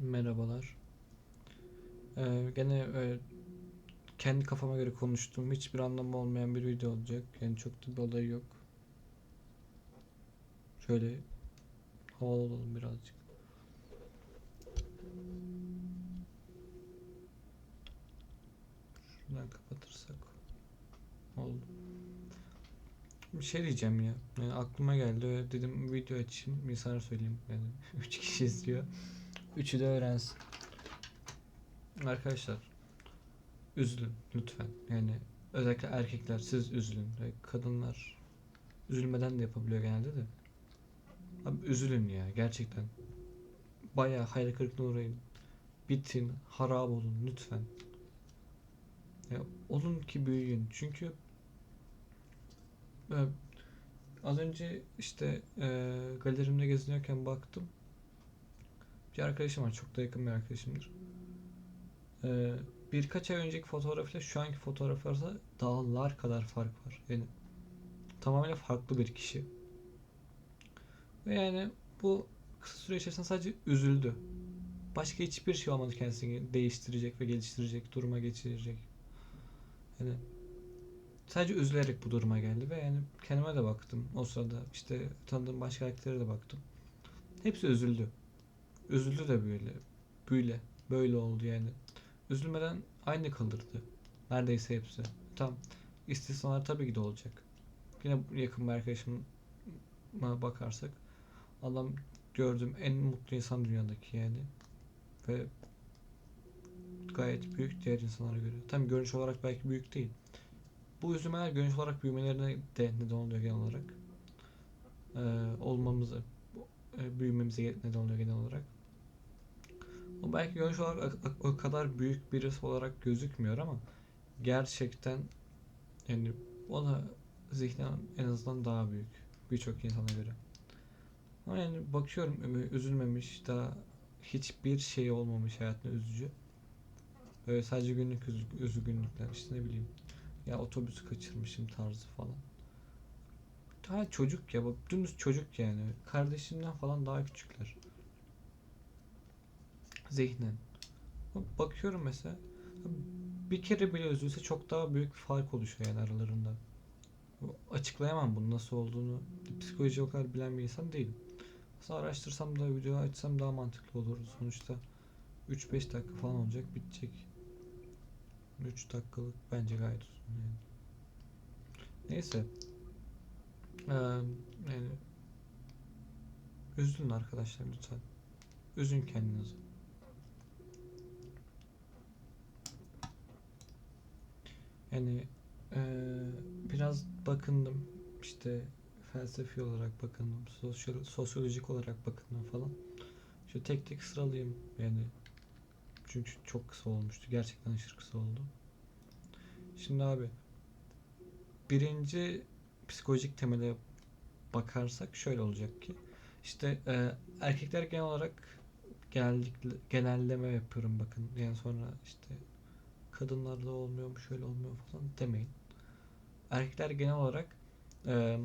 Merhabalar. Ee, gene e, kendi kafama göre konuştuğum hiçbir anlamı olmayan bir video olacak. Yani çok da bir olayı yok. Şöyle havalı olalım birazcık. Şuradan kapatırsak oldu. Bir şey diyeceğim ya. Yani aklıma geldi dedim video açayım. İnsana söyleyeyim. Yani 3 kişi izliyor. Üçü de öğrensin. Arkadaşlar üzülün lütfen. Yani özellikle erkekler siz üzülün. Ve kadınlar üzülmeden de yapabiliyor genelde de. Abi üzülün ya gerçekten. Bayağı hayal kırıklığına uğrayın. Bitin, harap olun lütfen. Ya olun ki büyüyün. Çünkü e, az önce işte e, galerimde geziniyorken baktım. Bir arkadaşım var. Çok da yakın bir arkadaşımdır. Ee, birkaç ay önceki fotoğrafıyla şu anki fotoğraf arasında dağlar kadar fark var. Yani tamamen farklı bir kişi. Ve yani bu kısa süre içerisinde sadece üzüldü. Başka hiçbir şey olmadı kendisini değiştirecek ve geliştirecek, duruma geçirecek. Yani sadece üzülerek bu duruma geldi ve yani kendime de baktım o sırada işte tanıdığım başka erkeklere de baktım. Hepsi üzüldü. Üzüldü de böyle. Böyle. Böyle oldu yani. Üzülmeden aynı kalırdı. Neredeyse hepsi. Tam istisnalar tabii ki de olacak. Yine yakın bir arkadaşıma bakarsak adam gördüğüm en mutlu insan dünyadaki yani. Ve gayet büyük diğer insanlara göre. Tam görünüş olarak belki büyük değil. Bu üzülmeler görünüş olarak büyümelerine de neden oluyor genel olarak. Ee, olmamızı, büyümemize neden oluyor genel olarak. O belki görünüş olarak o kadar büyük birisi olarak gözükmüyor ama gerçekten yani ona zihnen en azından daha büyük birçok insana göre. Ama yani bakıyorum üzülmemiş daha hiçbir şey olmamış hayatında üzücü. Böyle sadece günlük üzgünlükler işte ne bileyim ya otobüsü kaçırmışım tarzı falan. Daha çocuk ya bak dümdüz çocuk yani. Kardeşimden falan daha küçükler zihnen. Bakıyorum mesela bir kere bile üzülse çok daha büyük bir fark oluşuyor yani aralarında. Açıklayamam bunun nasıl olduğunu. Psikoloji o kadar bilen bir insan değilim. Mesela araştırsam da video açsam daha mantıklı olur. Sonuçta 3-5 dakika falan olacak bitecek. 3 dakikalık bence gayet uzun yani. Neyse. Ee, yani üzülün arkadaşlar lütfen. Üzün kendinizi. Yani eee, biraz bakındım işte felsefi olarak bakındım, sosyal, sosyolojik olarak bakındım falan. Şu tek tek sıralayayım yani çünkü çok kısa olmuştu. Gerçekten aşırı kısa oldu. Şimdi abi birinci psikolojik temele bakarsak şöyle olacak ki işte e, erkekler genel olarak genellikle genelleme yapıyorum bakın. Yani sonra işte kadınlarda olmuyor mu şöyle olmuyor falan demeyin. Erkekler genel olarak e,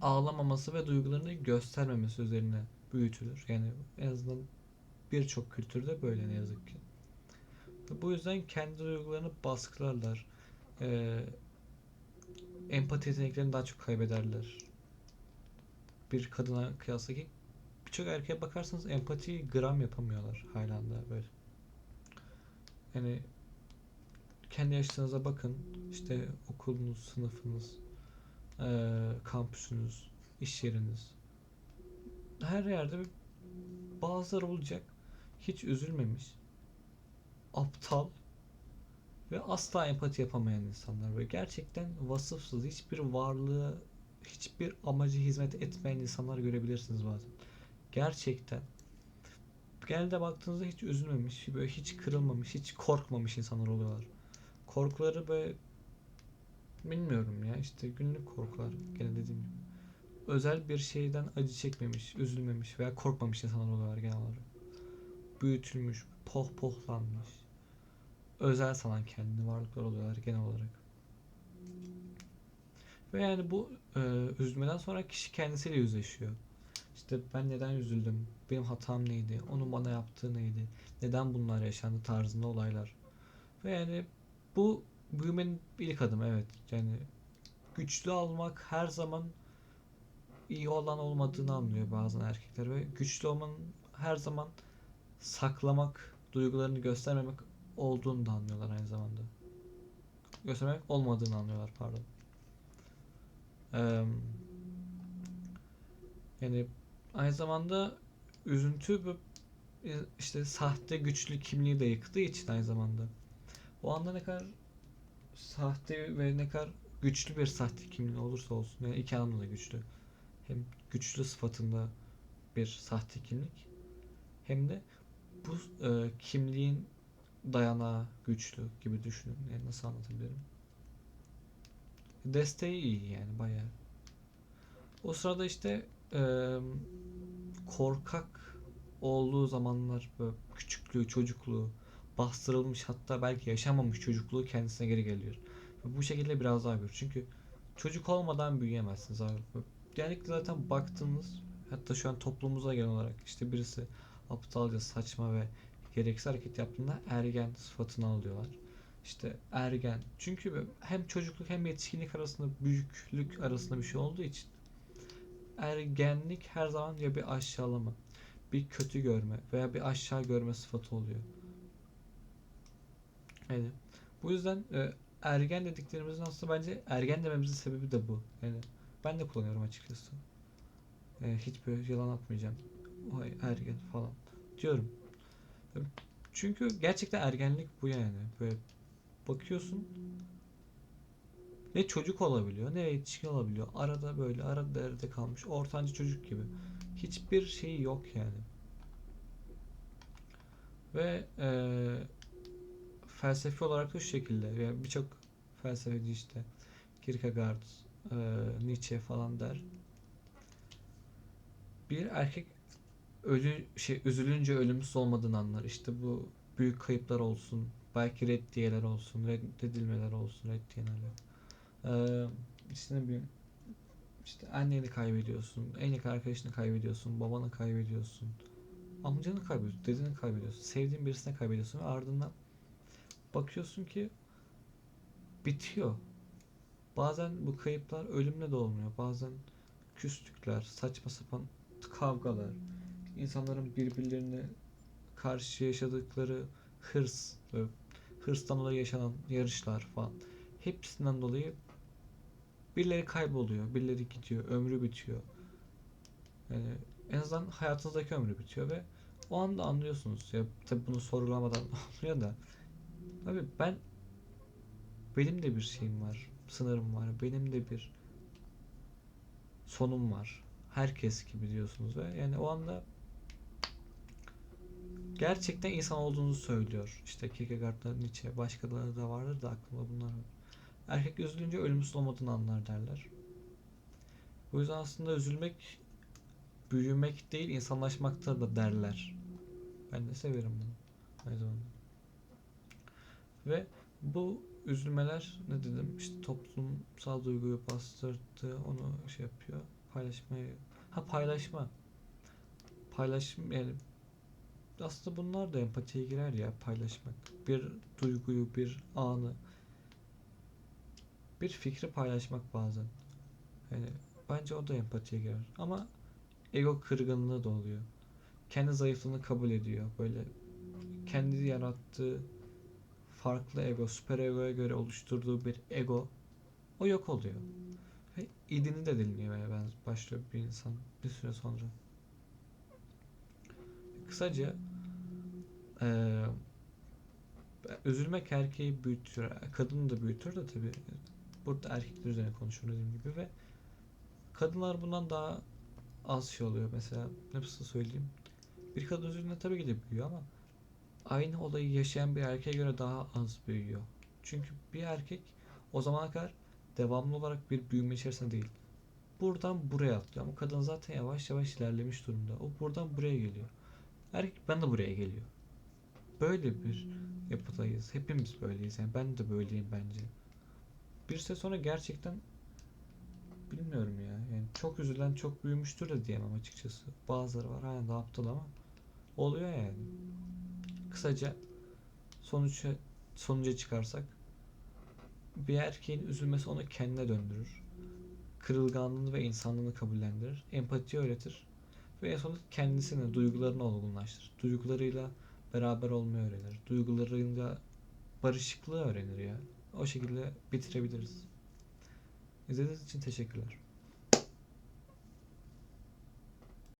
ağlamaması ve duygularını göstermemesi üzerine büyütülür. Yani en azından birçok kültürde böyle ne yazık ki. Bu yüzden kendi duygularını baskılarlar. E, empati yeteneklerini daha çok kaybederler. Bir kadına kıyasla ki birçok erkeğe bakarsanız empati gram yapamıyorlar hala da böyle. Yani kendi yaşlarınıza bakın. İşte okulunuz, sınıfınız, eee, kampüsünüz, iş yeriniz. Her yerde bir- bazıları olacak. Hiç üzülmemiş. Aptal ve asla empati yapamayan insanlar. Ve gerçekten vasıfsız, hiçbir varlığı, hiçbir amacı hizmet etmeyen insanlar görebilirsiniz bazen. Gerçekten. Genelde baktığınızda hiç üzülmemiş, böyle hiç kırılmamış, hiç korkmamış insanlar oluyorlar korkuları böyle bilmiyorum ya işte günlük korkular gene dediğim gibi. Özel bir şeyden acı çekmemiş, üzülmemiş veya korkmamış insanlar oluyorlar genel olarak. Büyütülmüş, pohpohlanmış. Özel sanan kendini varlıklar oluyorlar genel olarak. Ve yani bu e, üzülmeden sonra kişi kendisiyle yüzleşiyor. İşte ben neden üzüldüm? Benim hatam neydi? Onun bana yaptığı neydi? Neden bunlar yaşandı tarzında olaylar. Ve yani bu büyümenin ilk adımı evet. Yani güçlü olmak her zaman iyi olan olmadığını anlıyor bazen erkekler ve güçlü olmanın her zaman saklamak, duygularını göstermemek olduğunu da anlıyorlar aynı zamanda. Göstermek olmadığını anlıyorlar pardon. Eee, yani aynı zamanda üzüntü e, işte sahte güçlü kimliği de yıktığı için aynı zamanda. O anda ne kadar sahte ve ne kadar güçlü bir sahte kimliği olursa olsun yani iki anlamda da güçlü. Hem güçlü sıfatında bir sahte kimlik hem de bu e, kimliğin dayanağı güçlü gibi düşünün. Yani nasıl anlatabilirim? Desteği iyi yani bayağı. O sırada işte e, korkak olduğu zamanlar böyle küçüklüğü, çocukluğu bastırılmış hatta belki yaşamamış çocukluğu kendisine geri geliyor. Ve bu şekilde biraz daha büyür. Çünkü çocuk olmadan büyüyemezsiniz abi. Genellikle zaten baktığınız hatta şu an toplumumuza genel olarak işte birisi aptalca, saçma ve gereksiz hareket yaptığında ergen sıfatını alıyorlar. İşte ergen. Çünkü hem çocukluk hem yetişkinlik arasında büyüklük arasında bir şey olduğu için ergenlik her zaman ya bir aşağılama, bir kötü görme veya bir aşağı görme sıfatı oluyor. Yani bu yüzden e, ergen dediklerimizin aslında bence ergen dememizin sebebi de bu. Yani ben de kullanıyorum açıkçası. E, hiçbir yalan atmayacağım. Vay ergen falan diyorum. Çünkü gerçekten ergenlik bu yani. Böyle bakıyorsun ne çocuk olabiliyor ne yetişkin olabiliyor. Arada böyle arada arada kalmış ortanca çocuk gibi. Hiçbir şey yok yani. Ve eee felsefi olarak da şu şekilde. Yani birçok felsefeci işte Kierkegaard, eee, Nietzsche falan der. Bir erkek ölü şey üzülünce ölümsüz olmadığını anlar. İşte bu büyük kayıplar olsun, belki reddiyeler olsun, reddedilmeler olsun, reddiyeler. Eee işte ne işte anneni kaybediyorsun, en yakın arkadaşını kaybediyorsun, babanı kaybediyorsun, amcanı kaybediyorsun, dedeni kaybediyorsun, sevdiğin birisini kaybediyorsun ve ardından bakıyorsun ki bitiyor. Bazen bu kayıplar ölümle de olmuyor. Bazen küslükler, saçma sapan kavgalar, insanların birbirlerine karşı yaşadıkları hırs, hırstan dolayı yaşanan yarışlar falan. Hepsinden dolayı birileri kayboluyor, birileri gidiyor, ömrü bitiyor. Yani en azından hayatınızdaki ömrü bitiyor ve o anda anlıyorsunuz. Ya tabi bunu sorgulamadan olmuyor da. Abi ben benim de bir şeyim var, sınırım var, benim de bir sonum var. Herkes gibi diyorsunuz ve yani o anda gerçekten insan olduğunuzu söylüyor. İşte Kierkegaard'da, Nietzsche, başkaları da vardır da aklımda bunlar var. Erkek üzülünce ölümsüz olmadığını anlar derler. Bu yüzden aslında üzülmek büyümek değil insanlaşmaktır da derler. Ben de severim bunu. Aynı zamanda. Ve bu üzülmeler ne dedim işte toplumsal duyguyu bastırdı onu şey yapıyor paylaşmayı ha paylaşma. Paylaşım yani aslında bunlar da empatiye girer ya paylaşmak. Bir duyguyu bir anı bir fikri paylaşmak bazen. Yani bence o da empatiye girer. Ama ego kırgınlığı da oluyor. Kendi zayıflığını kabul ediyor. Böyle kendi yarattığı farklı ego, süper egoya göre oluşturduğu bir ego o yok oluyor. Ve idini de dinliyor ben başlıyor bir insan bir süre sonra. Kısaca eee üzülmek erkeği büyütür, kadını da büyütür de tabi burada erkekler üzerine konuşuyorum dediğim gibi ve kadınlar bundan daha az şey oluyor mesela nasıl söyleyeyim bir kadın üzerinde tabii ki de büyüyor ama aynı olayı yaşayan bir erkeğe göre daha az büyüyor. Çünkü bir erkek o zamana kadar devamlı olarak bir büyüme içerisinde değil. Buradan buraya atlıyor ama kadın zaten yavaş yavaş ilerlemiş durumda. O buradan buraya geliyor. Erkek ben de buraya geliyor. Böyle bir yapıdayız. Hepimiz böyleyiz. Yani ben de böyleyim bence. Bir süre sonra gerçekten bilmiyorum ya. Yani çok üzülen çok büyümüştür de diyemem açıkçası. Bazıları var hala ne aptal ama oluyor yani. Kısaca sonuça sonuca çıkarsak bir erkeğin üzülmesi onu kendine döndürür. Kırılganlığını ve insanlığını kabullendirir. Empati öğretir. Ve en sonunda kendisini, duygularını olgunlaştırır. Duygularıyla beraber olmayı öğrenir. Duygularıyla barışıklığı öğrenir ya. O şekilde bitirebiliriz. İzlediğiniz için teşekkürler.